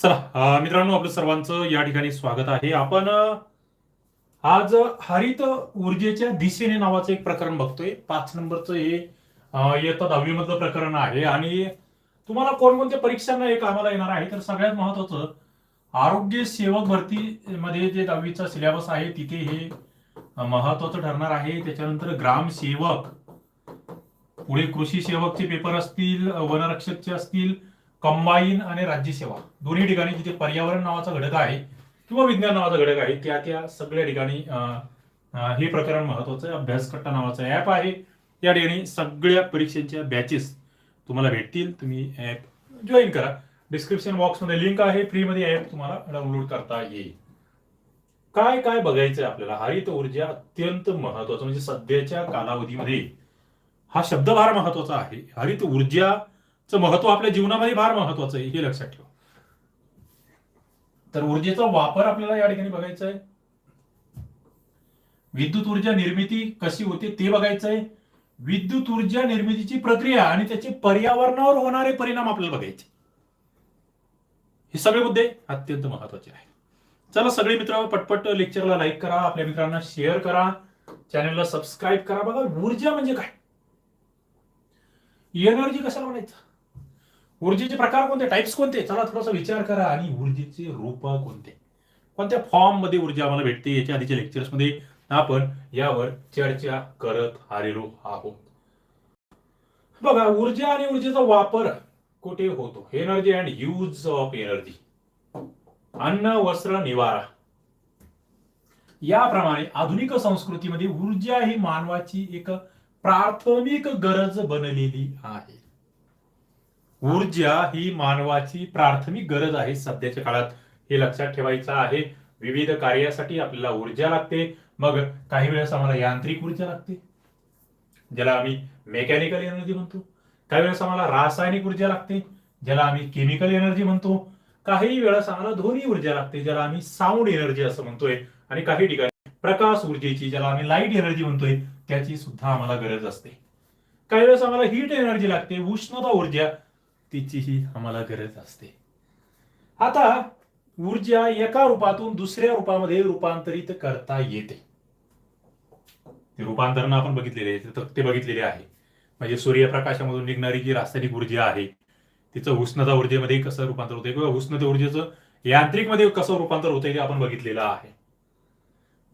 चला मित्रांनो आपलं सर्वांचं या ठिकाणी स्वागत आहे. आपण आज हरित ऊर्जेच्या दिशेने नावाचं एक प्रकरण बघतोय. पाच नंबरचं हे इयत्ता दहावी मधलं प्रकरण आहे. आणि तुम्हाला कोणकोणत्या परीक्षांना एक आम्हाला येणार आहे? तर सगळ्यात महत्वाचं आरोग्य सेवक भरती मध्ये जे दहावीचा सिलेबस आहे तिथे हे महत्वाचं ठरणार आहे. त्याच्यानंतर ग्रामसेवक पुढे कृषी सेवकचे पेपर असतील वनरक्षकचे असतील कंबाईन आणि राज्यसेवा दोन्ही ठिकाणी जिथे पर्यावरण नावाचा घटक आहे किंवा विज्ञान नावाचा घटक आहे त्या त्या सगळ्या ठिकाणी हे प्रकरण महत्वाचं आहे. अभ्यासकट्टा नावाचं ऍप आहे. या ठिकाणी सगळ्या परीक्षेच्या बॅचेस तुम्हाला भेटतील. तुम्ही ऍप जॉईन करा. डिस्क्रिप्शन बॉक्समध्ये लिंक आहे. फ्रीमध्ये ऍप तुम्हाला डाउनलोड करता येईल. काय काय बघायचं आहे आपल्याला? हरित ऊर्जा अत्यंत महत्वाचं म्हणजे सध्याच्या कालावधीमध्ये. हा शब्द फार महत्त्वाचा आहे. हरित ऊर्जा महत्त्व आपल्या जीवनामध्ये फार महत्वाचं आहे हे लक्षात ठेवा. तर ऊर्जेचा वापर आपल्याला या ठिकाणी बघायचा आहे. विद्युत ऊर्जा निर्मिती कशी होते ते बघायचं आहे. विद्युत ऊर्जा निर्मितीची प्रक्रिया आणि त्याचे पर्यावरणावर होणारे परिणाम आपल्याला बघायचे. हे सगळे मुद्दे अत्यंत महत्त्वाचे आहेत. चला सगळे मित्र पटपट लेक्चरला लाईक करा आपल्या मित्रांना शेअर करा चॅनलला सबस्क्राईब करा. बघा ऊर्जा म्हणजे काय? एनर्जी कशाला म्हणायचं? ऊर्जेचे प्रकार कोणते? टाइप्स कोणते? चला थोडासा विचार करा. आणि ऊर्जेचे रूप कोणते? कोणत्या फॉर्ममध्ये ऊर्जा आम्हाला भेटते? याच्या आधीच्या लेक्चर्समध्ये आपण यावर चर्चा करत आलेलो आहोत. बघा ऊर्जा आणि ऊर्जेचा वापर कुठे होतो? Energy and use of energy अन्न वस्त्र निवारा. याप्रमाणे आधुनिक संस्कृतीमध्ये ऊर्जा ही मानवाची एक प्राथमिक गरज बनलेली आहे. ऊर्जा ही मानवाची प्राथमिक गरज आहे सध्याच्या काळात. हे लक्षात ठेवायचं आहे. विविध कार्यासाठी आपल्याला ऊर्जा लागते. मग काही वेळेस आम्हाला यांत्रिक ऊर्जा लागते. ज्याला आम्ही मेकॅनिकल एनर्जी म्हणतो. काही वेळेस आम्हाला रासायनिक ऊर्जा लागते. ज्याला आम्ही केमिकल एनर्जी म्हणतो. काही वेळेस आम्हाला ध्वनी ऊर्जा लागते. ज्याला आम्ही साऊंड एनर्जी असं म्हणतोय. आणि काही ठिकाणी प्रकाश ऊर्जेची ज्याला आम्ही लाइट एनर्जी म्हणतोय त्याची सुद्धा आम्हाला गरज असते. काही वेळेस आम्हाला हीट एनर्जी लागते. उष्णता ऊर्जा तिचीही आम्हाला गरज असते. आता ऊर्जा एका रूपातून दुसऱ्या रूपामध्ये रूपांतरित करता येते. ते रूपांतरण आपण बघितलेले आहे ते- बघितलेले आहे. म्हणजे सूर्यप्रकाशामधून निघणारी जी रासायनिक ऊर्जा आहे तिचं उष्णता ऊर्जेमध्ये कसं रूपांतर होते किंवा उष्णता ऊर्जेचं यांत्रिकमध्ये कसं रूपांतर होते ते आपण बघितलेलं आहे.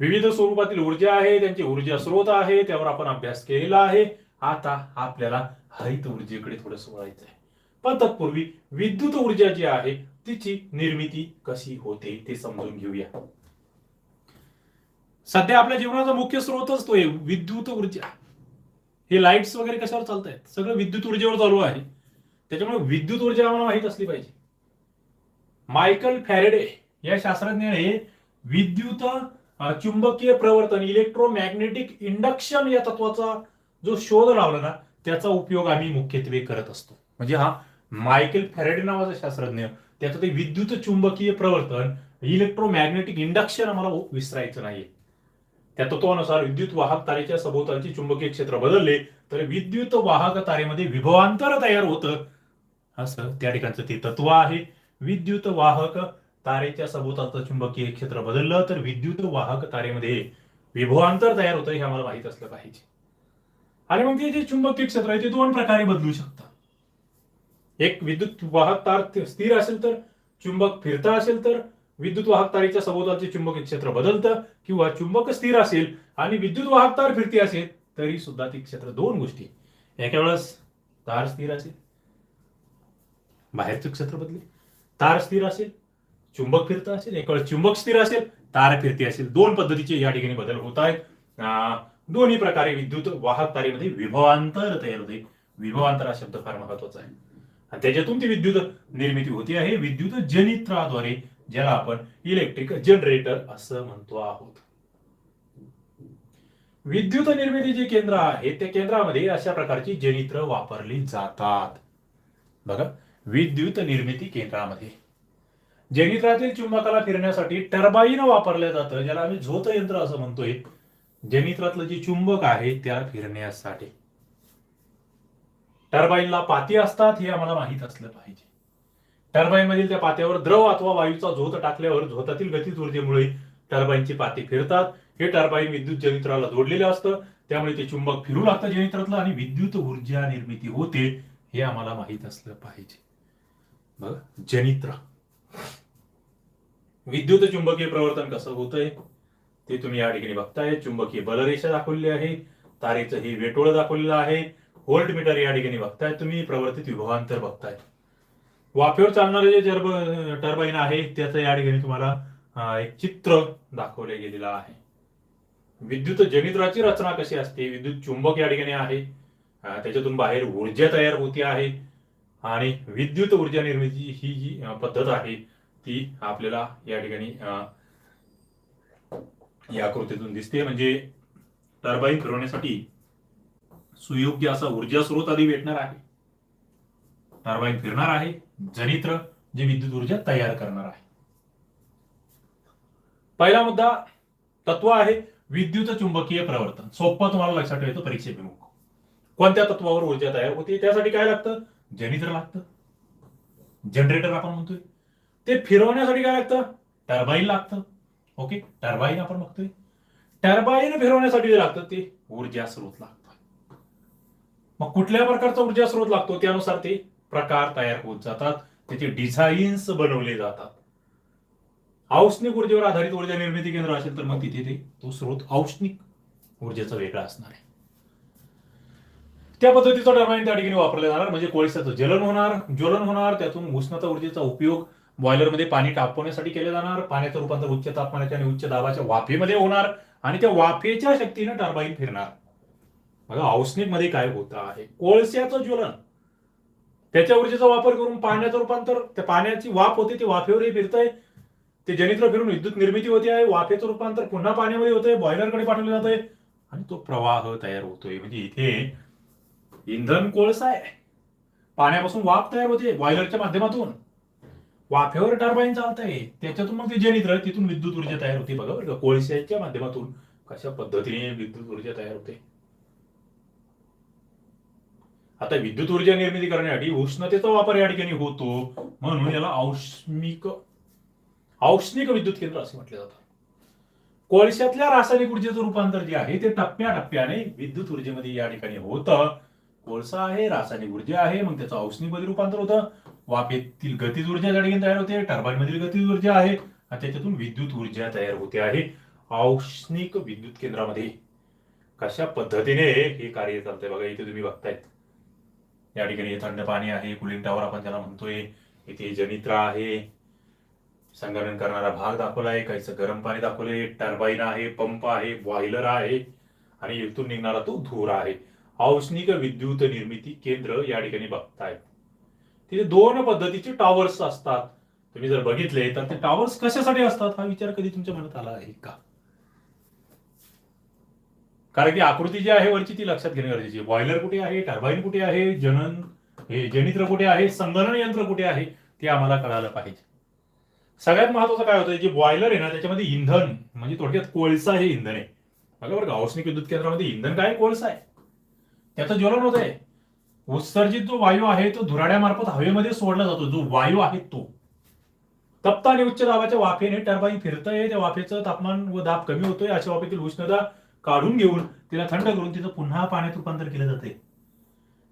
विविध स्वरूपातील ऊर्जा आहे त्यांचे ऊर्जा स्रोत आहे त्यावर आपण अभ्यास केलेला आहे. आता आपल्याला हरित ऊर्जेकडे थोडंसं वळायचं आहे पण तत्पूर्वी विद्युत ऊर्जा जी आहे तिची निर्मिती कशी होते ते समजून घेऊया. सध्या आपल्या जीवनाचा मुख्य स्रोतच तो आहे विद्युत ऊर्जा. हे लाईट्स वगैरे कशावर चालत आहेत सगळं विद्युत ऊर्जेवर चालू आहे. त्याच्यामुळे विद्युत ऊर्जा आम्हाला माहीत असली पाहिजे. मायकल फॅरेडे या शास्त्रज्ञाने विद्युत चुंबकीय प्रवर्तन इलेक्ट्रोमॅग्नेटिक इंडक्शन या तत्वाचा जो शोध लावला ना त्याचा उपयोग आम्ही मुख्यत्वे करत असतो. म्हणजे हा मायकेल फॅरेडे नावाचा शास्त्रज्ञ त्याचं ते विद्युत चुंबकीय प्रवर्तन इलेक्ट्रोमॅग्नेटिक इंडक्शन आम्हाला विसरायचं नाही त्या तत्वानुसार विद्युत वाहक तारेच्या सभोवतालचे चुंबकीय क्षेत्र बदलले तर विद्युत वाहक तारेमध्ये विभवांतर तयार होतं. असं त्या ठिकाणचं ते तत्व आहे. विद्युत वाहक तारेच्या सभोवतालचं चुंबकीय क्षेत्र बदललं तर विद्युत वाहक तारेमध्ये विभवांतर तयार होतं हे आम्हाला माहीत असलं पाहिजे. आणि मग ते जे चुंबकीय क्षेत्र आहे ते दोन प्रकारे बदलू शकतात एक विद्युत वाहक तार स्थिर असेल तर चुंबक फिरता असेल तर विद्युत वाहक तारीच्या सभोवतालचे चुंबकीय क्षेत्र बदलतं किंवा चुंबक स्थिर असेल आणि विद्युत वाहक तार फिरती असेल तरी सुद्धा ती क्षेत्र दोन गोष्टी एका वेळेस तार स्थिर असेल बाहेरचं क्षेत्र बदले तार स्थिर असेल चुंबक फिरत असेल एक वेळेस चुंबक स्थिर असेल तार फिरती असेल. दोन पद्धतीचे या ठिकाणी बदल होत आहेत. दोन्ही प्रकारे विद्युत वाहक तारेमध्ये विभवांतर तयार होते. विभवांतर हा शब्द फार महत्त्वाचा आहे. आणि त्याच्यातून ती विद्युत निर्मिती होती आहे. विद्युत जनित्राद्वारे ज्याला आपण इलेक्ट्रिक जनरेटर असं म्हणतो आहोत. विद्युत निर्मिती जे केंद्र आहे त्या केंद्रामध्ये अशा प्रकारची जनित्र वापरली जातात. बघा विद्युत निर्मिती केंद्रामध्ये. जनित्रातील चुंबकाला फिरण्यासाठी टर्बाईन वापरलं जातं ज्याला आम्ही झोत यंत्र असं म्हणतोय. जनित्रातलं जे चुंबक आहे त्या फिरण्यासाठी. टर्बाईनला पाती असतात हे आम्हाला माहीत असलं पाहिजे. टर्बाईन मधील त्या पात्यावर द्रव अथवा वायूचा झोत टाकल्यावर झोतातील गतीज ऊर्जेमुळे टर्बाईनची पाते फिरतात. हे टर्बाईन विद्युत जनित्राला जोडलेलं असतं. त्यामुळे ते चुंबक फिरू लागतं जनित्रातलं आणि विद्युत ऊर्जा निर्मिती होते हे आम्हाला माहीत असलं पाहिजे. बघ जनित्र. विद्युत चुंबकीय प्रवर्तन कसं होतंय? ते तुम्ही या ठिकाणी बघताय. चुंबकीय बलरेषा दाखवलेली आहे. तारेचं हे वेटोळं दाखवलेलं आहे. व्होल्ट मीटर या ठिकाणी बघताय तुम्ही प्रवर्तित विभवांतर बघताय. वाफेवर चालणारे जे जर्ब टर्बाईन आहे त्याचं या ठिकाणी तुम्हाला एक चित्र दाखवले गेलेलं आहे. विद्युत जनित्राची रचना कशी असते? विद्युत चुंबक या ठिकाणी आहे त्याच्यातून बाहेर ऊर्जा तयार होते आहे आणि विद्युत ऊर्जा निर्मिती ही जी पद्धत आहे ती आपल्याला या ठिकाणी या आकृतीतून दिसते. म्हणजे टर्बाईन फिरवण्यासाठी सुयोग्य असा ऊर्जा स्रोत आधी भेटणार आहे. टर्बाईन फिरणार आहे. जनित्र जे विद्युत ऊर्जा तयार करणार आहे. पहिला मुद्दा तत्व आहे विद्युत चुंबकीय प्रवर्तन. सोपं तुम्हाला लक्षात ठेवायचं परीक्षेभिमुख कोणत्या तत्वावर ऊर्जा तयार होते? त्यासाठी काय लागतं? जनित्र लागतं. जनरेटर आपण म्हणतोय. ते फिरवण्यासाठी काय लागतं? टर्बाईन लागतं. ओके टर्बाईन आपण बघतोय. टर्बाईन फिरवण्यासाठी जे लागतं ते ऊर्जा स्रोत लागतं. मग कुठल्या प्रकारचा ऊर्जा स्रोत लागतो त्यानुसार ते प्रकार तयार होत जातात. त्याचे डिझाईन्स बनवले जातात. औष्णिक ऊर्जेवर आधारित ऊर्जा निर्मिती केंद्र असेल तर मग तिथे ते तो स्रोत औष्णिक ऊर्जेचा वेगळा असणार आहे. त्या पद्धतीचा टर्बाईन त्या ठिकाणी वापरला जाणार. म्हणजे कोळशाचं जलन होणार. ज्वलन होणार. त्यातून उष्णता ऊर्जेचा उपयोग बॉयलरमध्ये पाणी तापवण्यासाठी केले जाणार. पाण्याचं रूपांतर उच्च तापमानाच्या आणि उच्च दाबाच्या वाफेमध्ये होणार. आणि त्या वाफेच्या शक्तीने टर्बाईन फिरणार. बघा औष्णिकमध्ये काय होत आहे? कोळशाचं ज्वलन. त्याच्या ऊर्जेचा वापर करून पाण्याचं रूपांतर त्या पाण्याची वाफ होते ती वाफेवरही फिरतंय. ते जनित्र फिरून विद्युत निर्मिती होते आहे वाफेचं रूपांतर पुन्हा पाण्यामध्ये होतंय बॉयलरकडे पाठवलं जातंय आणि तो प्रवाह तयार होतोय. म्हणजे इथे इंधन कोळसा आहे. पाण्यापासून वाफ तयार होते बॉयलरच्या माध्यमातून. वाफेवर टर्बाईन चालतंय. त्याच्यातून मग ते जनित्र तिथून विद्युत ऊर्जा तयार होते बघा बरं का. कोळशाच्या माध्यमातून कशा पद्धतीने विद्युत ऊर्जा तयार होते? आता विद्युत ऊर्जा निर्मिती करण्यासाठी उष्णतेचा वापर या ठिकाणी होतो म्हणून याला औष्णिक औष्णिक विद्युत केंद्र असे म्हटले जातात. कोळशातल्या रासायनिक ऊर्जेचं रूपांतर जे आहे ते टप्प्याटप्प्याने विद्युत ऊर्जेमध्ये या ठिकाणी होतं. कोळसा आहे रासायनिक ऊर्जा आहे मग त्याचं औष्णिकमध्ये रूपांतर होतं. वाफेतील गतीज ऊर्जा त्या ठिकाणी तयार होते टर्बाईन मधील गतीज ऊर्जा आहे आणि त्याच्यातून विद्युत ऊर्जा तयार होते आहे. औष्णिक विद्युत केंद्रामध्ये कशा पद्धतीने हे कार्य चालतंय बघा इथे तुम्ही बघतायत. या ठिकाणी थंड पाणी आहे कुलिंग टॉवर आपण त्याला म्हणतोय. इथे जनित्रा आहे. संगणन करणारा भाग दाखवला आहे काहीचं गरम पाणी दाखवले टर्बाईन आहे पंप आहे बॉयलर आहे आणि इथून निघणारा तो धूर आहे. औष्णिक विद्युत निर्मिती केंद्र या ठिकाणी बघताय. तिथे दोन पद्धतीचे टॉवर्स असतात. तुम्ही जर बघितले तर ते टॉवर्स कशासाठी असतात? हा विचार कधी तुमच्या मनात आला आहे का? कारण की आकृती जी आहे वरची ती लक्षात घेणे गरजेची आहे. बॉयलर कुठे आहे? टर्बाईन कुठे आहे? जनन हे जनित्र कुठे आहे? संगणन यंत्र कुठे आहे? ते आम्हाला कळायला पाहिजे. सगळ्यात महत्वाचं काय होतं जे बॉयलर आहे ना त्याच्यामध्ये इंधन म्हणजे थोडक्यात कोळसा हे इंधन आहे. बघा बरं औष्णिक विद्युत केंद्रामध्ये इंधन काय? कोळसा आहे. त्याचं ज्वलन होत आहे उत्सर्जित जो वायू आहे तो धुराड्यामार्फत हवेमध्ये सोडला जातो. जो वायू आहे तो. तप्त आणि उच्च दाबाच्या वाफेने टर्बाईन फिरतंय. त्या वाफेचं तापमान व दाब कमी होतोय. अशा वाफेतील उष्णता काढून घेऊन तिला थंड करून तिचं पुन्हा पाण्यात रूपांतर केलं जाते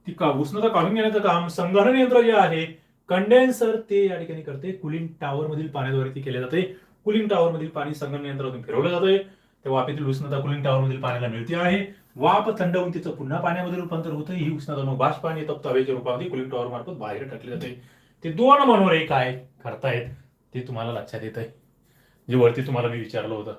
ती का उष्णता काढून घेण्याचं काम संगणन यंत्र जे आहे कंडेन्सर ते या ठिकाणी करते. कुलिंग टॉवर मधील पाण्याद्वारे ती केले जाते. कुलिंग टॉवर मधील पाणी संगणन यंत्रातून फिरवलं जातंय. तेव्हा वाफेतील उष्णता कुलिंग टॉवर मधील पाण्याला मिळते आहे. वाफ थंड होऊन तिचं पुन्हा पाण्यामध्ये रूपांतर होतं ही उष्णता मग बाष्प आणि तप्त हवेच्या रूपामध्ये कुलिंग टॉवर मार्फत बाहेर टाकले जाते. ते दोन मनोरे काय करतायत. ते तुम्हाला लक्षात येत आहे जे वरती तुम्हाला मी विचारलं होतं.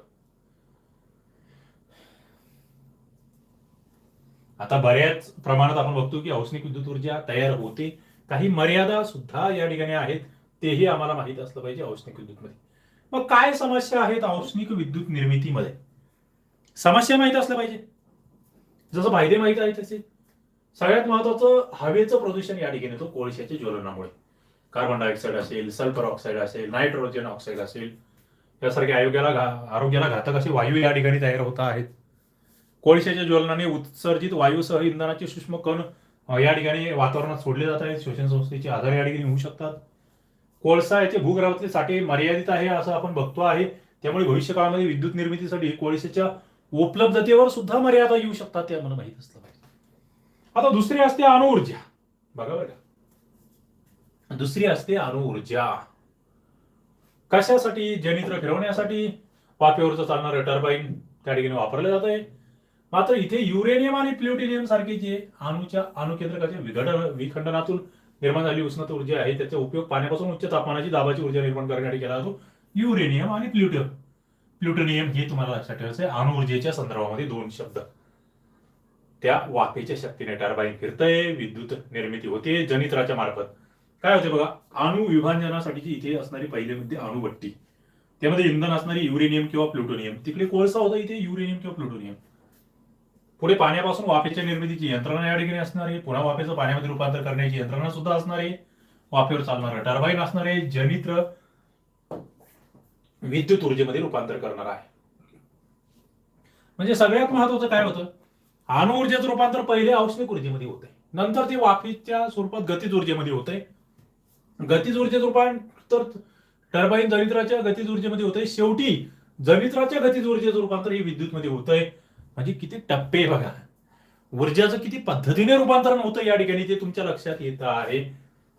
आता बऱ्याच प्रमाणात आपण बघतो की औष्णिक विद्युत ऊर्जा तयार होते. काही मर्यादा सुद्धा या ठिकाणी आहेत तेही आम्हाला माहीत असलं पाहिजे औष्णिक विद्युत मध्ये मग काय समस्या आहेत औष्णिक विद्युत निर्मितीमध्ये? समस्या माहीत असल्या पाहिजे. जसं फायदे माहीत आहेत तसे. सगळ्यात महत्वाचं हवेचं प्रदूषण या ठिकाणी येतो कोळशाच्या ज्वलनामुळे. कार्बन डायऑक्साईड असेल सल्फर ऑक्साईड असेल नायट्रोजन ऑक्साईड असेल. यासारखे आरोग्याला घा- आरोग्याला घातक असे वायू या ठिकाणी तयार होत आहेत. कोळशाच्या ज्वलनाने उत्सर्जित वायूसह इंधनाचे सूक्ष्म कण या ठिकाणी वातावरणात सोडले जात आहेत. श्वसन संस्थेचे आधार या ठिकाणी होऊ शकतात. कोळसा याचे भूगर्भातले साठे मर्यादित आहे असं आपण बघतो आहे. त्यामुळे भविष्य काळामध्ये विद्युत निर्मितीसाठी कोळशाच्या उपलब्धतेवर सुद्धा मर्यादा येऊ शकतात ते आम्हाला माहीत असलं पाहिजे. आता दुसरी असते अणुऊर्जा बघा बघा दुसरी असते अणुऊर्जा कशासाठी? जनित्र फिरवण्यासाठी. वाफेवरचं चालणारं टर्बाईन त्या ठिकाणी वापरलं जात आहे मात्र इथे युरेनियम आणि प्लुटोनियम सारखी जे अणुच्या अणुकेंद्रकाच्या विघटन विखंडनातून निर्माण झाली उष्णत ऊर्जा आहे त्याचा उपयोग पाण्यापासून उच्च तापमानाची दाबाची ऊर्जा निर्माण करण्यासाठी केला जातो. युरेनियम आणि प्लुटो प्लुटोनियम हे तुम्हाला लक्षात ठेवायचं आहे अणुऊर्जेच्या संदर्भामध्ये दोन शब्द. त्या वाफेच्या शक्तीने टर्बाईन फिरतय विद्युत निर्मिती होते जनित्राच्या मार्फत. काय होते बघा अणु विभाजनासाठीची इथे असणारी पहिली मुद्दे अणुभट्टी. त्यामध्ये इंधन असणारी युरेनियम किंवा प्लुटोनियम. तिकडे कोळसा होता इथे युरेनियम किंवा प्लुटोनियम. पुढे पाण्यापासून वाफेच्या निर्मितीची यंत्रणा या ठिकाणी असणार आहे. पुन्हा वाफेचं पाण्यामध्ये रूपांतर करण्याची यंत्रणा सुद्धा असणार आहे. वाफेवर चालणारं टर्बाईन असणार आहे. जनित्र विद्युत ऊर्जेमध्ये रूपांतर करणार आहे. म्हणजे सगळ्यात महत्वाचं काय होतं? अणु ऊर्जेचं रूपांतर पहिले औष्णिक ऊर्जेमध्ये होते नंतर ते वाफेच्या स्वरूपात गतिज ऊर्जेमध्ये होते गतिज ऊर्जेचं रूपांतर टर्बाईन जनित्राच्या गतिज ऊर्जेमध्ये होते शेवटी जनित्राच्या गतिज ऊर्जेचं रूपांतर हे विद्युत मध्ये होतंय. म्हणजे किती टप्पे बघा. ऊर्जाचं किती पद्धतीने रूपांतरण होतं या ठिकाणी ते तुमच्या लक्षात येत आहे.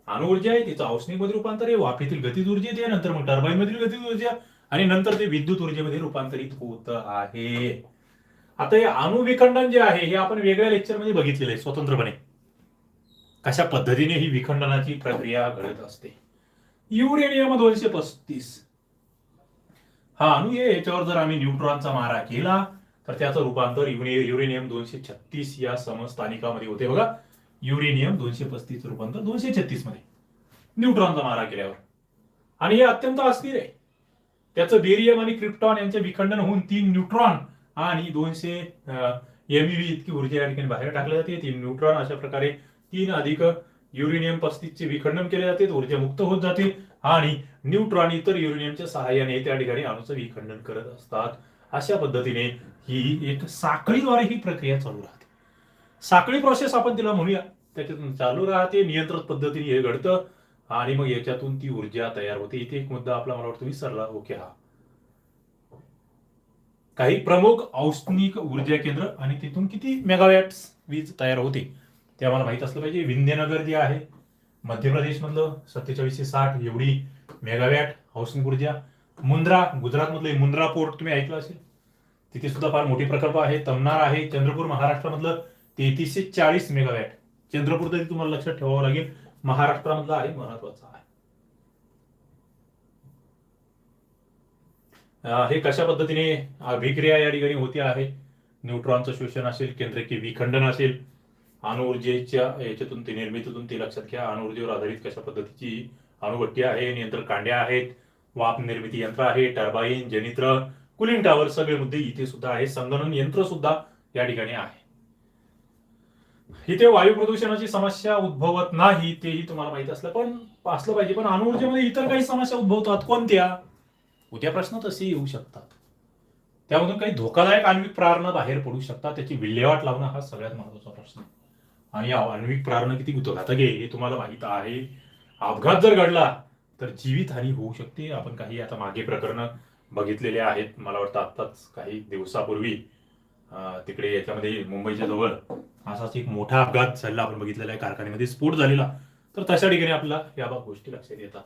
अणु ऊर्जा आहे तिचं औष्णिकमध्ये रूपांतर आहे वाफेतील गतिज ऊर्जेत आहे नंतर मग टर्बाईन मधील गतिज ऊर्जा आणि नंतर ते विद्युत ऊर्जेमध्ये रूपांतरित होत आहे. आता हे अणुविखंडन जे आहे हे आपण वेगळ्या लेक्चरमध्ये बघितलेलं आहे स्वतंत्रपणे. कशा पद्धतीने ही विखंडनाची प्रक्रिया घडत असते. युरेनियम दोनशे पस्तीस. हा अणु आहे याच्यावर जर आम्ही न्यूट्रॉनचा मारा केला तर त्याचं रूपांतर युरेनियम दोनशे छत्तीस या समस्थानिकामध्ये होते. बघा युरेनियम दोनशे पस्तीस रूपांतर दोनशे छत्तीसमध्ये. न्यूट्रॉनचा मारा केल्यावर. आणि हे अत्यंत अस्थिर आहे. त्याचं बेरियम आणि क्रिप्टॉन यांचे विखंडन होऊन तीन न्यूट्रॉन आणि दोनशे एमईव्ही इतकी ऊर्जा या ठिकाणी बाहेर टाकल्या जाते. तीन न्यूट्रॉन अशा प्रकारे तीन अधिक युरेनियम पस्तीसचे विखंडन केले जाते. ऊर्जा मुक्त होत जाते. आणि न्यूट्रॉन इतर युरेनियमच्या सहाय्याने त्या ठिकाणी अणूचं विखंडन करत असतात. अशा पद्धतीने ही एक साखळीद्वारे ही प्रक्रिया चालू राहते. साखळी प्रोसेस आपण तिला म्हणूया. त्याच्यातून चालू राहते नियंत्रित पद्धतीने हे घडतं आणि मग याच्यातून ती ऊर्जा तयार होते. इथे एक मुद्दा आपला मला वाटतं विसरला. ओके हा. काही प्रमुख औष्णिक ऊर्जा केंद्र आणि तिथून किती मेगावॅट वीज तयार होते ते आम्हाला माहीत असलं पाहिजे. विंध्यनगर जे आहे मध्य प्रदेश मधलं सत्तेचाळीसशे साठ एवढी मेगावॅट औष्णिक ऊर्जा. मुंद्रा गुजरात मधलं मुंद्रा पोर्ट तुम्ही ऐकलं असेल. तिथे सुद्धा फार मोठे प्रकल्प आहे तमनार आहे चंद्रपूर महाराष्ट्रामधलं तेहतीसशे चाळीस मेगावॅट. चंद्रपूर तरी तुम्हाला लक्षात ठेवावं लागेल महाराष्ट्रामधला आहे महत्त्वाचा आहे. हे कशा पद्धतीने अभिक्रिया या ठिकाणी होती आहे? न्यूट्रॉनचं शोषण असेल केंद्रकीय विखंडन असेल अणुऊर्जेच्या याच्यातून ते निर्मितीतून ते लक्षात घ्या. अणुऊर्जेवर आधारित कशा पद्धतीची अणुभट्टी आहे नियंत्रण कांड्या आहेत वाप निर्मिती यंत्र आहे टर्बाईन जनित्र कुलिंग टॉवर सगळे मुद्दे इथे सुद्धा आहे संगणन यंत्र सुद्धा या ठिकाणी आहे. इथे वायू प्रदूषणाची समस्या उद्भवत नाही तेही तुम्हाला माहीत असलं पण असलं पाहिजे. पण अणुऊर्जेमध्ये इतर काही समस्या उद्भवतात कोणत्या? उद्या प्रश्न तसे येऊ शकतात. त्यामधून काही धोकादायक आण्विक प्रारणं बाहेर पडू शकतात. त्याची विल्हेवाट लावणं हा सगळ्यात महत्त्वाचा प्रश्न आणि या आण्विक प्रारणं किती घातक आहे हे तुम्हाला माहीत आहे. अपघात जर घडला तर जीवितहानी होऊ शकते. आपण काही आता मागे प्रकरणं बघितलेले आहेत. मला वाटतं आत्ताच काही दिवसापूर्वी तिकडे याच्यामध्ये मुंबईच्या जवळ असाच एक मोठा अपघात झालेला आपण बघितलेला आहे. कारखान्यामध्ये स्फोट झालेला. तर तशा ठिकाणी आपल्याला या गोष्टी लक्षात येतात.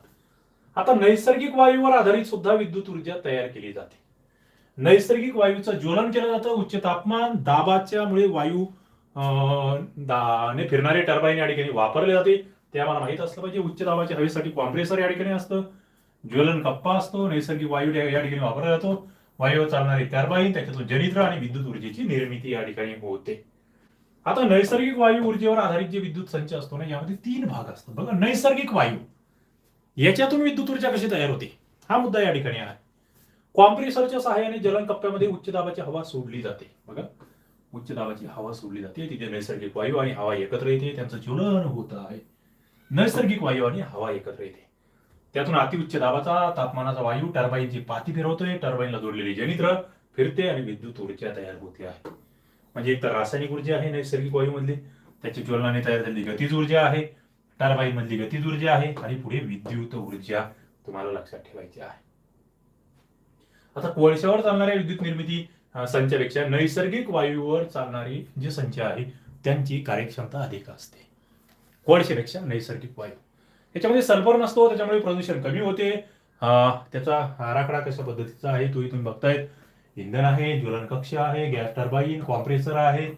आता नैसर्गिक वायूवर आधारित सुद्धा विद्युत ऊर्जा तयार केली जाते. नैसर्गिक वायूचं ज्वलन केलं जातं. उच्च तापमान दाबाच्या मुळे वायू दा- ने फिरणारे टर्बाईन या ठिकाणी वापरले जाते. ते आम्हाला माहीत असलं पाहिजे. उच्च दाबाच्या हवेसाठी कॉम्प्रेसर या ठिकाणी असतं. ज्वलन कप्पा असतो नैसर्गिक वायू या ठिकाणी वापरला जातो. वायूवर चालणारे टर्बाईन त्याच्यातून जनित्र आणि विद्युत ऊर्जेची निर्मिती या ठिकाणी होते. आता नैसर्गिक वायू ऊर्जेवर आधारित जे विद्युत संच असतो ना यामध्ये तीन भाग असतात. बघा नैसर्गिक वायू. याच्यातून विद्युत ऊर्जा कशी तयार होते? हा मुद्दा या ठिकाणी आहे कॉम्प्रेसरच्या सहाय्याने जलन कप्प्यामध्ये उच्च दाबाची हवा सोडली जाते. बघा उच्च दाबाची हवा सोडली जाते. तिथे नैसर्गिक वायू आणि हवा एकत्र येते. त्यांचं ज्वलन होत आहे. नैसर्गिक वायू आणि हवा एकत्र येते. त्यातून अतिउच्च दाबाचा तापमानाचा वायू टर्बाईनची पाती फिरवतोय टर्बाईनला जोडलेली जनित्र फिरते आणि विद्युत ऊर्जा तयार होते आहे. म्हणजे एक तर रासायनिक ऊर्जा आहे नैसर्गिक वायूमधली त्याच्या ज्वलनाने तयार झालेली गतीज ऊर्जा आहे टर्बाईन मधली गतीज ऊर्जा आहे आणि पुढे विद्युत ऊर्जा तुम्हाला लक्षात ठेवायची आहे. आता कोळशावर चालणाऱ्या विद्युत निर्मिती संचापेक्षा नैसर्गिक वायूवर चालणारी जे संच आहे त्यांची कार्यक्षमता अधिक असते. कोळशेपेक्षा नैसर्गिक वायू. याच्यामध्ये सल्फर नसतो त्याच्यामुळे प्रदूषण कमी होते. त्याचा आराखडा कशा पद्धतीचा आहे तोही तुम्ही बघतायत. इंधन आहे ज्वलन कक्ष आहे गॅस टर्बाईन कॉम्प्रेसर आहे.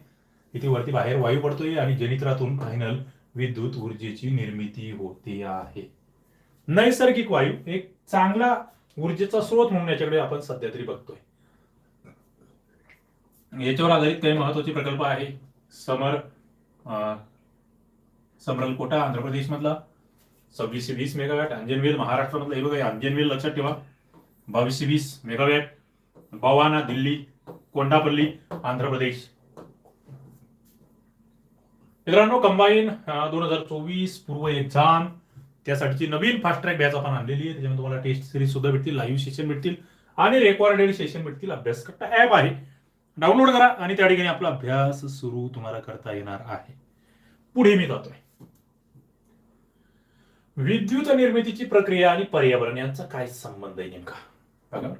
इथे वरती बाहेर वायू पडतोय आणि जनित्रातून फायनल विद्युत ऊर्जेची निर्मिती होते आहे. नैसर्गिक वायू एक चांगला ऊर्जेचा स्रोत म्हणून याच्याकडे आपण सध्या तरी बघतोय. याच्यावर आधारित काही महत्त्वाचे प्रकल्प आहे. समर समरलकोटा कोटा आंध्र प्रदेश मधला सव्वीसशे वीस मेगावॅट अंजनवेल महाराष्ट्रामधलं हे बघा अंजनवेल लक्षात ठेवा. बावीसशे वीस मेगावॅट बवाना दिल्ली कोंडापल्ली आंध्र प्रदेश. मित्रांनो कंबाईन दोन हजार चोवीस पूर्व एक्झाम त्यासाठीची नवीन फास्ट ट्रॅक बॅच आपण आणलेली आहे. त्याच्यामध्ये तुम्हाला टेस्ट सिरीज सुद्धा भेटतील लाईव्ह सेशन भेटतील आणि रेकॉर्डेड सेशन भेटतील. अभ्यास करता ऍप आहे. डाउनलोड करा आणि त्या ठिकाणी आपला अभ्यास सुरू तुम्हाला करता येणार आहे. पुढे मी जातोय. विद्युत निर्मितीची प्रक्रिया आणि पर्यावरण यांचा काय संबंध आहे नेमका? बघा.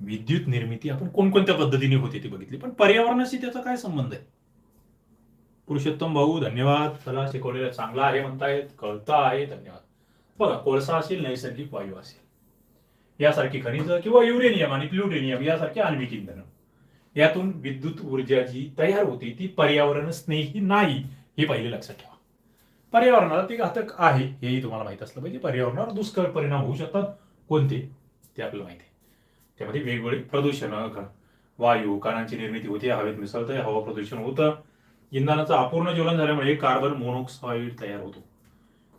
विद्युत निर्मिती आपण कोणकोणत्या पद्धतीने होते ती बघितली पण पर्यावरणाशी त्याचा काय संबंध आहे? पुरुषोत्तम भाऊ धन्यवाद. चला शिकवलेलं चांगला आहे म्हणतायत कळता आहे धन्यवाद. बघा कोळसा असेल नैसर्गिक वायू असेल. यासारखी खनिज किंवा युरेनियम आणि प्लुटोनियम यासारखी आण्विक इंधन. यातून विद्युत ऊर्जा जी तयार होती ती पर्यावरण स्नेही नाही हे पहिले लक्षात ठेवा. पर्यावरणाला ते घातक आहे हेही तुम्हाला माहीत असलं पाहिजे. पर्यावरणावर दुष्कर परिणाम होऊ शकतात. कोणते? ते आपल्याला माहिती आहे. त्यामध्ये वेगवेगळे प्रदूषण वायू कानांची निर्मिती होते. हवेत मिसळते हवा प्रदूषण होतं. इंधनाचं अपूर्ण ज्वलन झाल्यामुळे कार्बन मोनॉक्साईड तयार होतो.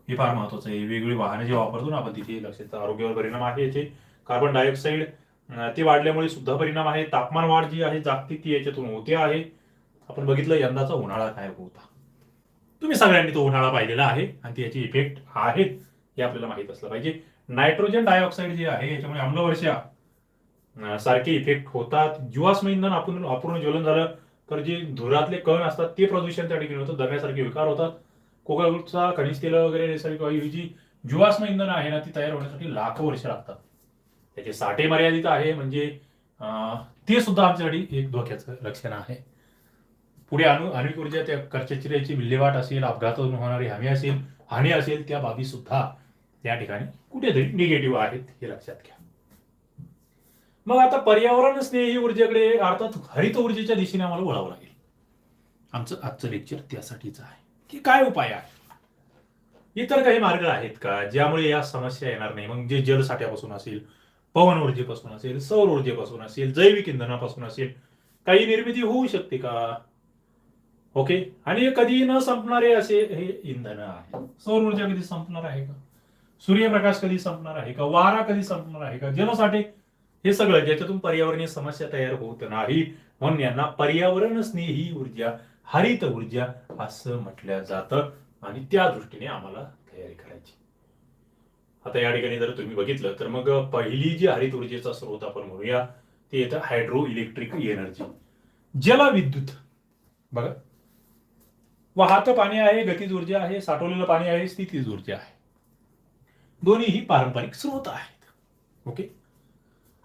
हे फार महत्वाचं आहे. वेगवेगळी वाहने जे वापरतो ना आपण तिथे लक्षात आरोग्यावर परिणाम आहे याचे. कार्बन डायऑक्साईड ते वाढल्यामुळे सुद्धा परिणाम आहे. तापमान वाढ जी आहे जागतिक ती याच्यातून होते आहे. आपण बघितलं यंदाचा उन्हाळा काय होता? तुम्ही सगळ्यांनी तो उन्हाळा पाहिलेला आहे आणि त्याचे इफेक्ट आहेत हे आपल्याला माहीत असलं पाहिजे. नायट्रोजन डायऑक्साईड जे आहे याच्यामुळे आम्लवर्षा सारखे इफेक्ट होतात. जीवाश्म इंधन आपण अपूर्ण ज्वलन झालं तर जे धुरातले कण असतात ते प्रदूषण त्या ठिकाणी होतं. दम्यासारखे विकार होतात. कोकाचा खनिज तेल वगैरे नैसर्गिक वायू जी जीवाश्म इंधन आहे ना ती तयार होण्यासाठी लाखो वर्ष लागतात. त्याचे साठे मर्यादित आहे म्हणजे ते सुद्धा आमच्यासाठी एक धोक्याचं लक्षण आहे. पुढे अणु आण्विक ऊर्जा त्या कर्चचिऱ्याची विल्हेवाट असेल अपघातातून होणारी हमी असेल हानी असेल त्या बाबी सुद्धा त्या ठिकाणी कुठेतरी निगेटिव्ह आहेत हे लक्षात घ्या. मग आता पर्यावरण स्नेही ऊर्जेकडे अर्थात हरित ऊर्जेच्या दिशेने आम्हाला वळावं लागेल. आमचं आजचं लेक्चर त्यासाठीच आहे. की काय उपाय आहे? इतर काही मार्ग आहेत का ज्यामुळे या समस्या येणार नाही? मग जे जलसाठ्यापासून असेल पवन ऊर्जेपासून असेल सौर ऊर्जेपासून असेल जैविक इंधनापासून असेल काही निर्मिती होऊ शकते का? ओके? आणि हे कधी न संपणारे असे हे इंधन आहे. सौर ऊर्जा कधी संपणार आहे का? सूर्यप्रकाश कधी संपणार आहे का? वारा कधी संपणार आहे का? जलसाठे हे सगळं ज्याच्यातून पर्यावरणीय समस्या तयार होत नाही म्हणून यांना पर्यावरण स्नेही ऊर्जा हरित ऊर्जा असं म्हटलं जातं. आणि त्या दृष्टीने आम्हाला तयारी करायची. आता या ठिकाणी जर तुम्ही बघितलं तर मग पहिली जी हरित ऊर्जेचा स्रोत आपण म्हणूया ते येतं हायड्रो इलेक्ट्रिक एनर्जी. जलविद्युत. बघा. वाहतं पाणी आहे गतीज ऊर्जा आहे साठवलेलं पाणी आहे स्थितीज ऊर्जा आहे. दोन्ही पारंपरिक स्रोत आहेत. ओके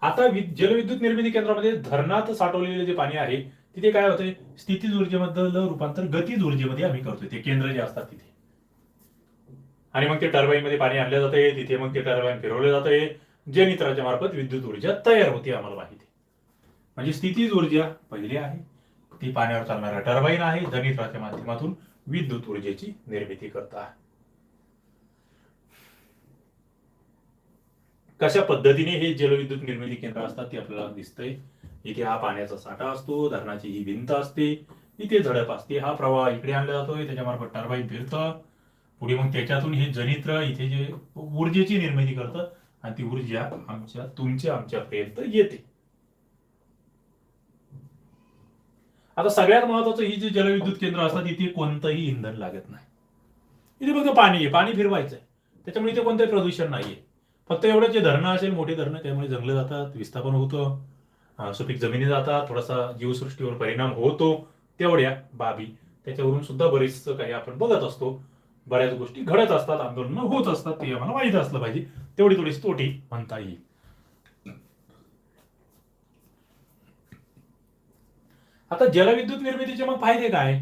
आता जलविद्युत निर्मिती केंद्रामध्ये धरणात साठवलेले जे पाणी आहे तिथे काय होते स्थितीज ऊर्जेमधलं रूपांतर गतीज ऊर्जेमध्ये आम्ही करतोय. ते केंद्र जे असतात तिथे. आणि मग ते टर्बाईन मध्ये पाणी आणलं जातंय तिथे मग ते टर्बाईन फिरवलं जातंय. जनित्राच्या मार्फत विद्युत ऊर्जा तयार होते आम्हाला माहिती म्हणजे स्थितीज ऊर्जा पहिली आहे. ती पाण्यावर चालणारा टर्बाईन आहे जनित्राच्या माध्यमातून विद्युत ऊर्जेची निर्मिती करता. कशा पद्धतीने हे जलविद्युत निर्मिती केंद्र असतात ते आपल्याला दिसतंय. इथे हा पाण्याचा साठा असतो धरणाची ही भिंत असते इथे झडप असते हा प्रवाह इकडे आणला जातोय त्याच्यामार्फत टर्बाईन फिरतं. पुढे मग त्याच्यातून हे जनित्र इथे जे ऊर्जेची निर्मिती करतं आणि ती ऊर्जा आमच्या तुमच्या आमच्यापर्यंत येते. आता सगळ्यात महत्वाचं ही जी जलविद्युत केंद्र असतात इथे कोणतंही इंधन लागत नाही. इथे फक्त पाणी आहे पाणी फिरवायचं आहे त्याच्यामुळे इथे कोणतंही प्रदूषण नाहीये. फक्त एवढं जे धरणं असेल मोठी धरणं त्यामुळे जंगलं जातात विस्थापन होतं सुपीक जमिनी जातात थोडासा जीवसृष्टीवर परिणाम होतो तेवढ्या बाबी. त्याच्यावरून सुद्धा बरेच काही आपण बघत असतो. बऱ्याच गोष्टी घडत असतात आंदोलन होत असतात ते आम्हाला माहीत असलं पाहिजे. तेवढी थोडीशी तोटी म्हणता येईल. आता जलविद्युत निर्मितीचे मग फायदे काय?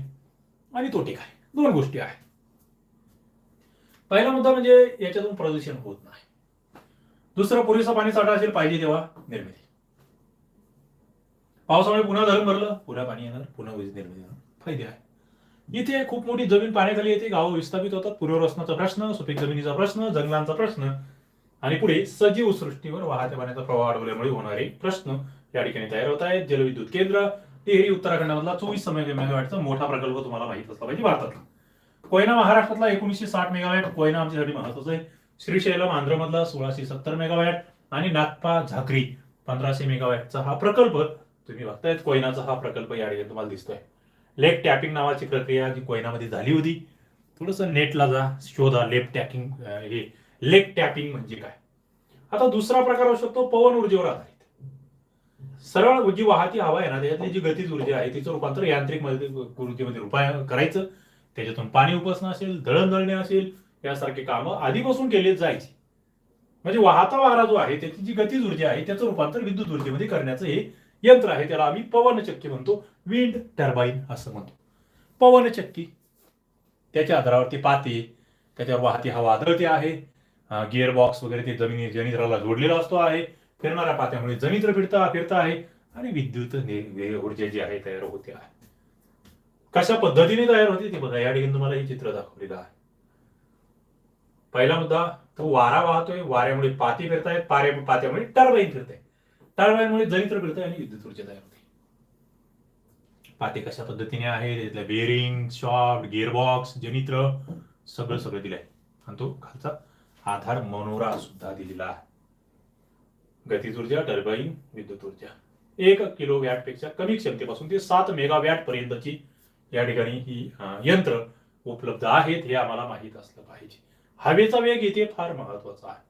आणि तोटे काय? दोन गोष्टी आहेत. पहिला मुद्दा म्हणजे याच्यातून प्रदूषण होत नाही. दुसरं पुरेसा पाणी साठा असेल पाहिजे तेव्हा निर्मिती. पावसामुळे पुन्हा धरण भरलं पुन्हा पाणी येणार पुन्हा वीज निर्मिती फायदे आहे इथे खूप मोठी जमीन पाण्याखाली येते गावं विस्थापित होतात. पुनर्वसनाचा प्रश्न सुपीक जमिनीचा प्रश्न जंगलांचा प्रश्न. आणि पुढे सजीव सृष्टीवर वाहत्या पाण्याचा प्रवाह अडवल्यामुळे होणारे प्रश्न या ठिकाणी तयार होत आहेत. जलविद्युत केंद्र टिहरी उत्तराखंडामधला चोवीस समय मेगावॅटचा मोठा प्रकल्प तुम्हाला माहीत असला पाहिजे भारतातला. कोयना महाराष्ट्रातला एकोणीसशे साठ मेगावॅट कोयना आमच्यासाठी महत्वाचं आहे. श्रीशैलम आंध्रमधला सोळाशे सत्तर मेगावॅट आणि नागपा झाकरी पंधराशे मेगावॅटचा हा प्रकल्प तुम्ही बघतायत. कोयनाचा हा प्रकल्प या ठिकाणी तुम्हाला दिसतोय. लेप टॅपिंग नावाची प्रक्रिया जी कोयनामध्ये झाली होती थोडस नेटला जा शोधा लेप टॅपिंग हे लेक टॅपिंग म्हणजे काय? आता दुसरा प्रकार असू शकतो पवन ऊर्जेवर आधारित. सरळ जी वाहती हवा आहे ना त्याच्यातली जी गतीज ऊर्जा आहे तिचं रूपांतर यांत्रिक मध्ये- ऊर्जेमध्ये रुपाय करायचं. त्याच्यातून पाणी उपसणं असेल दळण दळणे असेल यासारखे कामं आधीपासून केले जायचे. म्हणजे वाहता वारा जो आहे त्याची जी गतीज ऊर्जा आहे त्याचं रूपांतर विद्युत ऊर्जेमध्ये करण्याचं हे यंत्र आहे. त्याला आम्ही पवनचक्की म्हणतो. विंड टर्बाईन असं म्हणतो. पवनचक्की त्याच्या आधारावरती पाते त्याच्यावर वाहती हवा आदळते आहे. गिअर बॉक्स वगैरे ते जमिनी जनित्राला जोडलेला असतो आहे. फिरणाऱ्या पात्यामुळे जनित्र फिरता फिरता आहे आणि विद्युत ऊर्जा जी आहे तयार होते आहे. कशा पद्धतीने तयार होते ते बघा. या ठिकाणी तुम्हाला हे चित्र दाखवलेलं आहे. पहिला मुद्दा तो वारा वाहतोय. वाऱ्यामुळे पाती फिरतायत. पारे पात्यामुळे टर्बाईन फिरते टर्बाईनमुळे जनित्र फिरतंय आणि विद्युत ऊर्जा तयार होते. पाती कशा पद्धतीने आहे त्यातल्या बेरिंग शॉफ्ट गिअरबॉक्स जनित्र सगळं सगळं दिलंय. आणि तो खालचा आधार मनोरा सुद्धा दिलेला आहे. गतीज ऊर्जा टर्बाईन विद्युत ऊर्जा. एक किलो वॅटपेक्षा कमी क्षमतेपासून ते सात मेगा वॅट पर्यंतची या ठिकाणी ही यंत्र उपलब्ध आहेत हे आम्हाला माहीत असलं पाहिजे. हवेचा वेग इथे फार महत्त्वाचा आहे.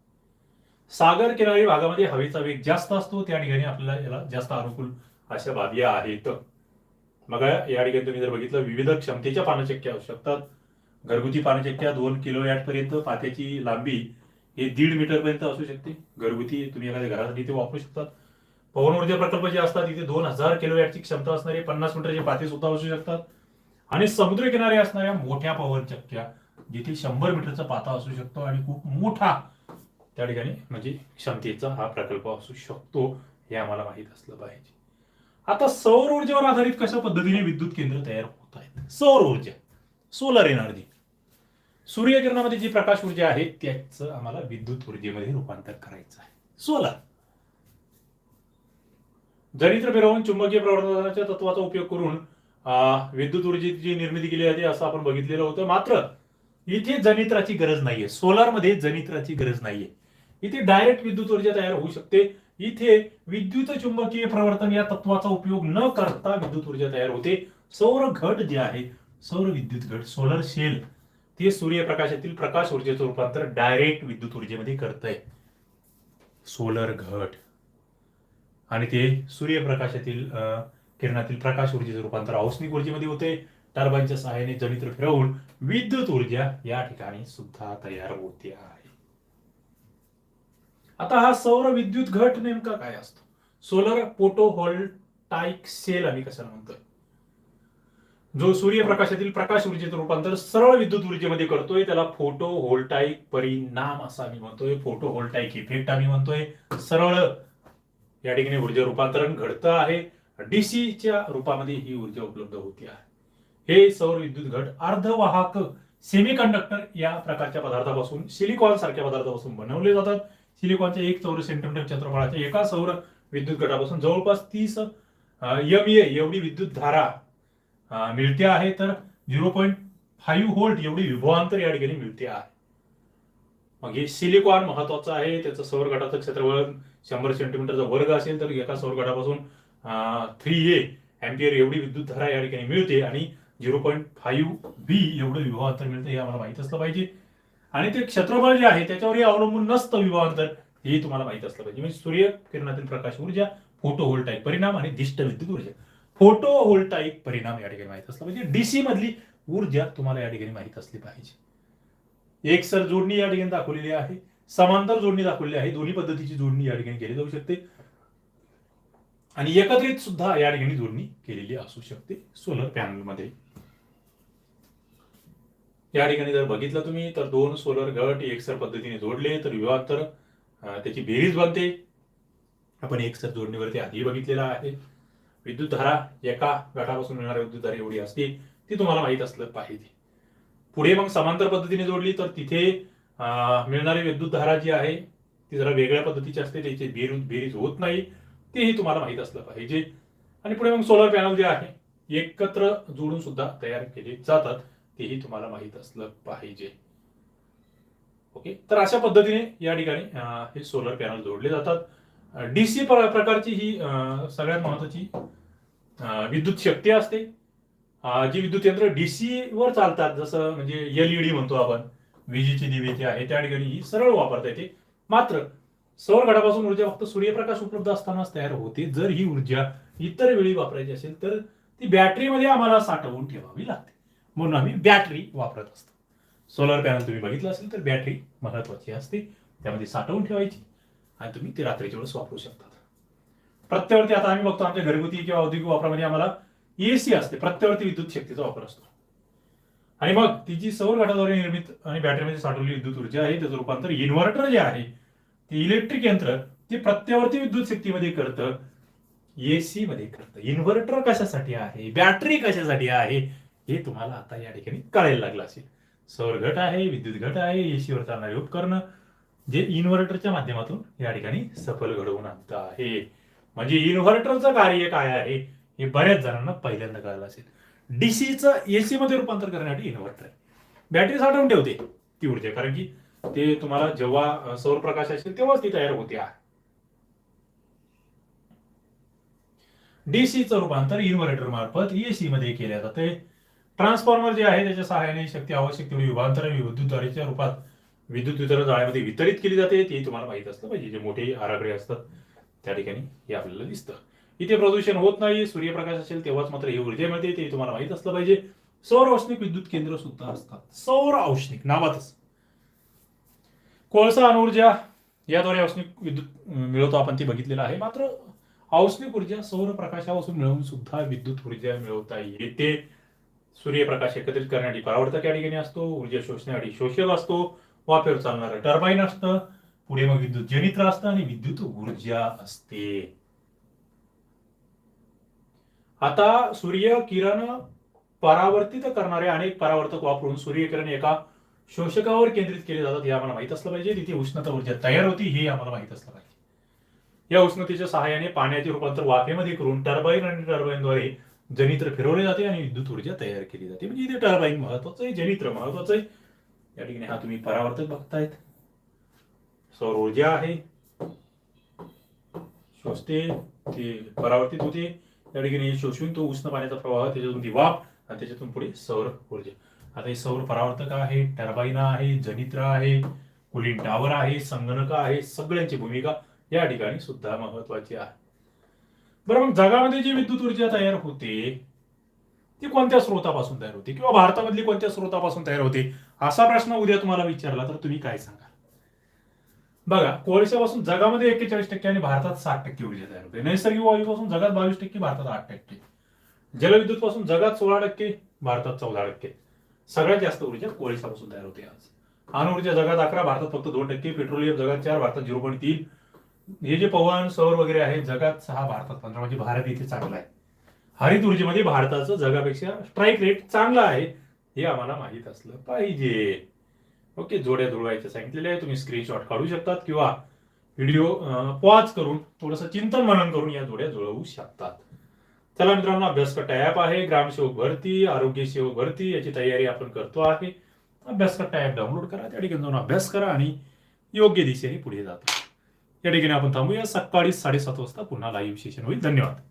सागर किनारी भागामध्ये हवेचा वेग जास्त असतो त्या ठिकाणी आपल्याला याला जास्त अनुकूल अशा बाबी आहेत. मग या ठिकाणी तुम्ही जर बघितलं विविध क्षमतेच्या पानचक्क्या असू शकतात. घरगुती पानचक्क्या दोन किलो वॅट पर्यंत पात्याची लांबी हे दीड मीटर पर्यंत असू शकते. घरगुती तुम्ही एखाद्या घरासाठी ते वापरू शकतात. पवन ऊर्जा प्रकल्प जे असतात तिथे दोन हजार किलो वॅटची क्षमता असणारे पन्नास मीटरचे पाते सुद्धा असू शकतात. आणि समुद्र किनारी असणाऱ्या मोठ्या पवन चक्क्या जिथे शंभर मीटरचा पाता असू शकतो आणि खूप मोठा त्या ठिकाणी म्हणजे क्षमतेचा हा प्रकल्प असू शकतो हे आम्हाला माहीत असलं पाहिजे. आता सौर ऊर्जेवर आधारित कशा पद्धतीने विद्युत केंद्र तयार होत आहेत? सौर ऊर्जा सोलर एनर्जी सूर्यकिरणामध्ये जी प्रकाश ऊर्जा आहे त्याचं आम्हाला विद्युत ऊर्जेमध्ये रूपांतर करायचं आहे. सोलर दरिद्र फिरवून चुंबकीय प्रवर्तनाच्या तत्वाचा उपयोग करून विद्युत ऊर्जेची निर्मिती केली जाते असं आपण बघितलेलं होतं. मात्र इथे जनित्राची गरज नाहीये. सोलारमध्ये जनित्राची गरज नाहीये. इथे डायरेक्ट विद्युत ऊर्जा तयार होऊ शकते. इथे विद्युत चुंबकीय प्रवर्तन या तत्वाचा उपयोग न करता विद्युत ऊर्जा तयार होते. सौर घट जे आहे सौर विद्युत घट सोलर शेल ते सूर्यप्रकाशातील प्रकाश ऊर्जेचं रूपांतर डायरेक्ट विद्युत ऊर्जेमध्ये करत आहे सोलर घट. आणि ते सूर्यप्रकाशातील किरणातील प्रकाश ऊर्जेचं रूपांतर औष्णिक ऊर्जेमध्ये होते. टर्बाईनच्या सहाय्याने जनित्र फिरवून विद्युत ऊर्जा या ठिकाणी सुद्धा तयार होते आहे. आता हा सौर विद्युत घट नेमका काय असतो? सोलर फोटोव्होल्टाईक सेल आम्ही कशाला म्हणतोय? जो सूर्यप्रकाशातील प्रकाश ऊर्जेचं रूपांतर सरळ विद्युत ऊर्जेमध्ये करतोय त्याला फोटो व्होल्टाईक परिणाम असं आम्ही म्हणतोय. फोटो व्होल्टाईक इफेक्ट आम्ही म्हणतोय. सरळ या ठिकाणी ऊर्जा रूपांतरण घडतं आहे. डीसीच्या रूपामध्ये ही ऊर्जा उपलब्ध होती आहे. हे सौर विद्युत घट अर्धवाहक सेमीकंडक्टर या प्रकारच्या पदार्थापासून सिलिकॉन सारख्या पदार्थापासून बनवले जातात. सिलिकॉनच्या एक चौरस सेंटीमीटर क्षेत्रफळाच्या एका सौर विद्युत घटापासून जवळपास तीस एम एवढी विद्युत धारा मिळते आहे तर झिरो पॉईंट फाईव्ह व्होल्ट एवढी विभवांतर या ठिकाणी मिळते आहे. मग हे सिलिकॉन महत्वाचं आहे त्याचं सौरगटाचं क्षेत्रफळ शंभर सेंटीमीटरचा वर्ग असेल तर एका सौरगटापासून थ्री ए एम्पियर एवढी विद्युत धारा या ठिकाणी मिळते आणि झिरो पॉईंट फाईव्ह बी एवढं विभवांतर मिळतं हे आम्हाला माहीत असलं पाहिजे. आणि ते क्षेत्रफळ जे आहे त्याच्यावरही अवलंबून नसतं विभवांतर हे तुम्हाला माहीत असलं पाहिजे. म्हणजे सूर्य किरणातील प्रकाश ऊर्जा फोटो व्होल्टाईक परिणाम आणि दिष्ट विद्युत ऊर्जा. फोटो व्होल्टाईक परिणाम या ठिकाणी माहीत असला पाहिजे. डीसी मधली ऊर्जा तुम्हाला या ठिकाणी माहीत असली पाहिजे. एक सर जोडणी या ठिकाणी दाखवलेली आहे. समांतर जोडणी दाखवलेली आहे. दोन्ही पद्धतीची जोडणी या ठिकाणी केली जाऊ शकते. आणि एकत्रित सुद्धा या ठिकाणी जोडणी केलेली असू शकते. सोलर पॅनलमध्ये या ठिकाणी जर बघितलं तुम्ही तर दोन सोलर गट एकसर पद्धतीने जोडले तर विभाग तर त्याची बेरीज बनते. आपण एकसर जोडणीवरती आधी बघितलेला आहे. विद्युत धारा एका गटापासून मिळणारी विद्युत धारा एवढी असते ती तुम्हाला माहीत असलं पाहिजे. पुढे मग समांतर पद्धतीने जोडली तर तिथे मिळणारी विद्युत धारा जी आहे ती जरा वेगळ्या पद्धतीची असते त्याची बेरीज बेरीज होत नाही तेही तुम्हाला माहीत असलं पाहिजे. आणि पुढे मग सोलर पॅनल जे आहे एकत्र जोडून सुद्धा तयार केले जातात तेही तुम्हाला माहीत असलं पाहिजे. ओके? तर अशा पद्धतीने या ठिकाणी हे सोलर पॅनल जोडले जातात. डीसी प्रकारची ही सगळ्यात महत्वाची विद्युत शक्ती असते. जी विद्युत यंत्र डीसी वर चालतात जसं म्हणजे एलईडी म्हणतो आपण विजेची दिवे जे आहे त्या ठिकाणी ही सरळ वापरता येते. मात्र सौर घडापासून ऊर्जा फक्त सूर्यप्रकाश उपलब्ध असतानाच तयार होते. जर ही ऊर्जा इतर वेळी वापरायची असेल तर ती बॅटरीमध्ये आम्हाला साठवून ठेवावी लागते. म्हणून आम्ही बॅटरी वापरत असतो. सोलर पॅनल तुम्ही बघितलं असेल तर बॅटरी महत्वाची असते. त्यामध्ये साठवून ठेवायची. आणि तुम्ही ती रात्रीच्या वेळेस वापरू शकता प्रत्यवर्ती आता आम्ही बघतो आमच्या घरगुती किंवा औद्योगिक वापरामध्ये आम्हाला एसी असते. प्रत्यवर्ती विद्युत शक्तीचा वापर असतो. आणि मग ती जी सौर घटाद्वारे निर्मित आणि बॅटरीमध्ये साठवलेली विद्युत ऊर्जा आहे त्याचं रूपांतर इन्व्हर्टर जे आहे ते इलेक्ट्रिक यंत्र ते प्रत्यवर्ती विद्युत शक्तीमध्ये करतं एसी मध्ये करतं. इन्व्हर्टर कशासाठी आहे? बॅटरी कशासाठी आहे? हे तुम्हाला आता या ठिकाणी कळायला लागलं असेल. सौर घट आहे विद्युत घट आहे एसीवर चालणारे उपकरण जे इन्व्हर्टरच्या माध्यमातून या ठिकाणी सफल घडवून आणत आहे. म्हणजे इन्व्हर्टरचं कार्य काय आहे? हे बऱ्याच जणांना पहिल्यांदा कळलं असेल. डीसीचं एसी मध्ये रूपांतर करण्यासाठी इन्व्हर्टर आहे. बॅटरी साठवून ठेवते ती ऊर्जा कारण की ते तुम्हाला जेव्हा सौर प्रकाश असेल तेव्हाच ती तयार होते. डीसीचं रूपांतर इन्व्हर्टर मार्फत एसी मध्ये केले जाते. ट्रान्सफॉर्मर जे आहे त्याच्या सहाय्याने शक्ती आवश्यक तेवढी विभांतर आणि रूपात विद्युत वितरण जाळ्यामध्ये वितरित केली जाते ते तुम्हाला माहीत असलं पाहिजे. जे मोठे आराखडे असतात त्या ठिकाणी हे आपल्याला दिसतं. इथे प्रदूषण होत नाही सूर्यप्रकाश असेल तेव्हाच मात्र ही ऊर्जा मिळते ते तुम्हाला माहीत असलं पाहिजे. सौर औष्णिक विद्युत केंद्र सुद्धा असतात. सौर औष्णिक नावातच. कोळसा अणुऊर्जा याद्वारे औष्णिक विद्युत मिळवतो आपण ते बघितलेलं आहे. मात्र औष्णिक ऊर्जा सौर प्रकाशापासून मिळवून सुद्धा विद्युत ऊर्जा मिळवता येते. सूर्यप्रकाश एकत्रित करण्यासाठी परावर्तक या ठिकाणी असतो ऊर्जा शोषण्यासाठी शोषक असतो. वाफेवर चालणारं. टर्बाईन असतं पुढे मग विद्युत जनित्र असतं आणि विद्युत ऊर्जा असते. आता सूर्य किरण परावर्तित करणारे अनेक परावर्तक वापरून सूर्यकिरण एका शोषकावर केंद्रित केले जातात हे आम्हाला माहीत असलं पाहिजे. तिथे उष्णता ऊर्जा तयार होती हे आम्हाला माहीत असलं पाहिजे. या उष्णतेच्या सहाय्याने पाण्याचे रूपांतर वाफेमध्ये करून टर्बाईन आणि टर्बाईनद्वारे जनित्र फिरवले जाते आणि विद्युत ऊर्जा तयार केली जाते. म्हणजे इथे टर्बाईन महत्वाचं आहे जनित्र महत्वाचं आहे. या ठिकाणी हा तुम्ही परावर्तक बघतायत. सौर ऊर्जा आहे. शोषते ते परावर्तित होते. या ठिकाणी शोषून तो उष्ण पाण्याचा प्रवाह त्याच्यातून ती वाफ आणि त्याच्यातून पुढे सौर ऊर्जा. आता हे सौर परावर्तक आहे टर्बाईन आहे जनित्र आहे कुलिंग टावर आहे संगणक आहे सगळ्यांची भूमिका या ठिकाणी सुद्धा महत्वाची आहे. बरं मग जगामध्ये जी विद्युत ऊर्जा तयार होते ती कोणत्या स्रोतापासून तयार होते? किंवा भारतामधली कोणत्या स्रोतापासून तयार होते? असा प्रश्न उद्या तुम्हाला विचारला तर तुम्ही काय सांगाल? बघा कोळशापासून जगामध्ये एक्केचाळीस टक्के आणि भारतात साठ टक्के ऊर्जा तयार होते. नैसर्गिक वायूपासून जगात बावीस टक्के भारतात आठ टक्के. जलविद्युत पासून जगात सोळा टक्के भारतात चौदा टक्के. सगळ्यात जास्त ऊर्जा कोळशापासून तयार होते आज. अणुऊर्जा जगात अकरा भारतात फक्त दोन टक्के पेट्रोलियम जगात चार भारतात झिरो पॉईंट तीन. हे जे पवन सौर वगैरे आहे जगात सहा भारतात पंधरा. म्हणजे भारत इथे चांगला आहे. हरित ऊर्जेमध्ये भारताचं जगापेक्षा स्ट्राईक रेट चांगला आहे. हे आम्हाला माहीत असलं पाहिजे. ओके जोड्या जुळवायच्या सांगितलेल्या आहे. तुम्ही स्क्रीनशॉट काढू शकतात किंवा व्हिडिओ पॉज करून थोडंसं चिंतन मनन करून या जोड्या जुळवू शकतात. चला मित्रांनो अभ्यासकट ॲप आहे. ग्रामसेवक भरती आरोग्य सेवक भरती याची तयारी आपण करतो आहे. अभ्यासकट ॲप डाउनलोड करा. त्या ठिकाणी जाऊन अभ्यास करा आणि योग्य दिशेने पुढे जातो. या ठिकाणी आपण थांबूया. सकाळी साडेसात वाजता पुन्हा लाईव्ह सेशन होईल. धन्यवाद.